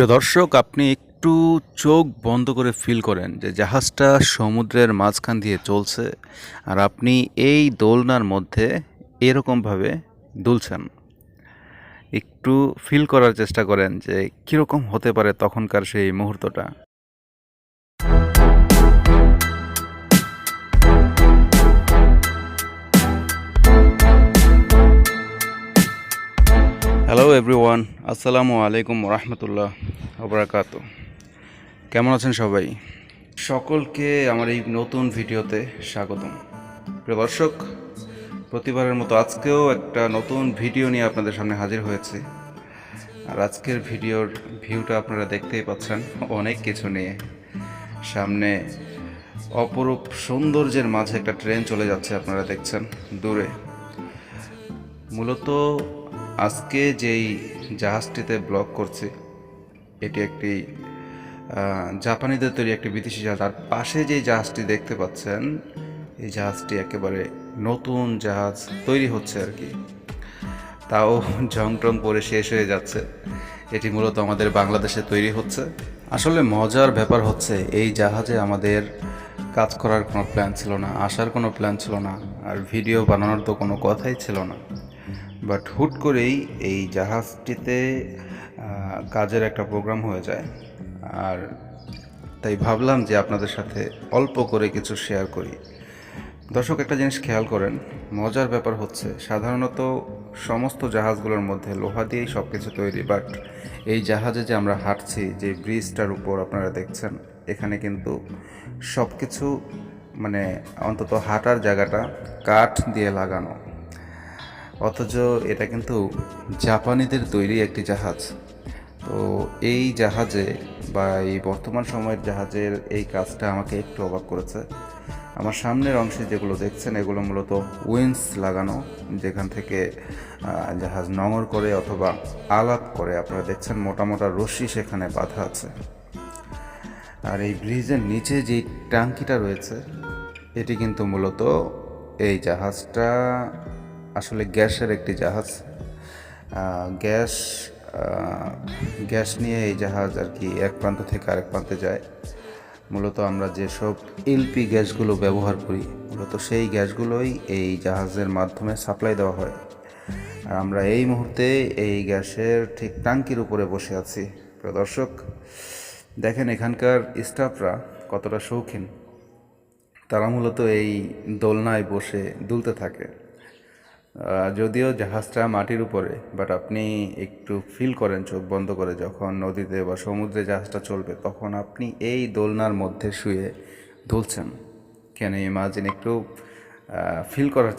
প্রিয় দর্শক, আপনি একটু চোখ বন্ধ করে ফিল করেন যে জাহাজটা সমুদ্রের মাঝখান দিয়ে চলছে আর আপনি এই দোলনার মধ্যে এরকমভাবে দুলছেন। একটু ফিল করার চেষ্টা করেন যে কীরকম হতে পারে তখনকার সেই মুহূর্তটা। হ্যালো এভরিওয়ান আসসালামু আলাইকুম রহমতুল্লাহ ওবরাকাত কেমন আছেন সবাই? সকলকে আমার এই নতুন ভিডিওতে স্বাগতম। প্রিয় দর্শক, প্রতিবারের মতো আজকেও একটা নতুন ভিডিও নিয়ে আপনাদের সামনে হাজির হয়েছে। আর আজকের ভিডিওর ভিউটা আপনারা দেখতেই পাচ্ছেন অনেক কিছু নিয়ে। সামনে অপরূপ সৌন্দর্যের মাঝে একটা ট্রেন চলে যাচ্ছে আপনারা দেখছেন দূরে। মূলত আজকে যেই জাহাজটিতে ব্লক করছে, এটি একটি জাপানিদের তৈরি একটি বিদেশি জাহাজ। আর পাশে যে জাহাজটি দেখতে পাচ্ছেন, এই জাহাজটি একেবারে নতুন জাহাজ তৈরি হচ্ছে আর কি। তাও জং টং পরে শেষ হয়ে যাচ্ছে। এটি মূলত আমাদের বাংলাদেশে তৈরি হচ্ছে। আসলে মজার ব্যাপার হচ্ছে, এই জাহাজে আমাদের কাজ করার কোনো প্ল্যান ছিল না, আসার কোনো প্ল্যান ছিল না, আর ভিডিও বানানোর তো কোনো কথাই ছিল না। বাট হুট করেই এই জাহাজটিতে কাজের একটা প্রোগ্রাম হয়ে যায়। আর তাই ভাবলাম যে আপনাদের সাথে অল্প করে কিছু শেয়ার করি। দর্শক, একটা জিনিস খেয়াল করেন, মজার ব্যাপার হচ্ছে সাধারণত সমস্ত জাহাজগুলোর মধ্যে লোহা দিয়েই সব কিছু তৈরি, বাট এই জাহাজে যে আমরা হাঁটছি, যে ব্রিজটার উপর আপনারা দেখছেন, এখানে কিন্তু সব কিছু মানে অন্তত হাঁটার জায়গাটা কাঠ দিয়ে লাগানো। অথচ এটা কিন্তু জাপানিদের তৈরি একটি জাহাজ। তো এই জাহাজে বা এই বর্তমান সময়ের জাহাজের এই কাজটা আমাকে একটু অবাক করেছে। আমার সামনের অংশে যেগুলো দেখছেন, এগুলো মূলত উইন্স লাগানো, যেখান থেকে জাহাজ নঙর করে অথবা আলাপ করে। আপনারা দেখছেন মোটা মোটা রশ্মি সেখানে বাঁধা আছে। আর এই ব্রিজের নিচে যে ট্যাঙ্কিটা রয়েছে, এটি কিন্তু মূলত এই জাহাজটা আসলে গ্যাসের একটি জাহাজ। গ্যাস গ্যাস নিয়ে এই জাহাজ আর কি এক প্রান্ত থেকে আরেক প্রান্তে যায়। মূলত আমরা যেসব এলপি গ্যাসগুলো ব্যবহার করি, মূলত সেই গ্যাসগুলোই এই জাহাজের মাধ্যমে সাপ্লাই দেওয়া হয়। আর আমরা এই মুহূর্তে এই গ্যাসের ঠিক ট্যাঙ্কির উপরে বসে আছি। প্রিয় দর্শক, দেখেন এখানকার স্টাফরা কতটা শৌখিন। তারা মূলত এই দোলনায় বসে দুলতে থাকে। যদিও জাহাজটা মাটির উপরে বাট আপনি একটু ফিল করেন, চোখ বন্ধ করে, যখন নদীতে বা সমুদ্রে জাহাজটা চলবে, তখন আপনি এই দোলনার মধ্যে শুয়ে দুলছেন। কেন ইমাজিন একটু ফিল করার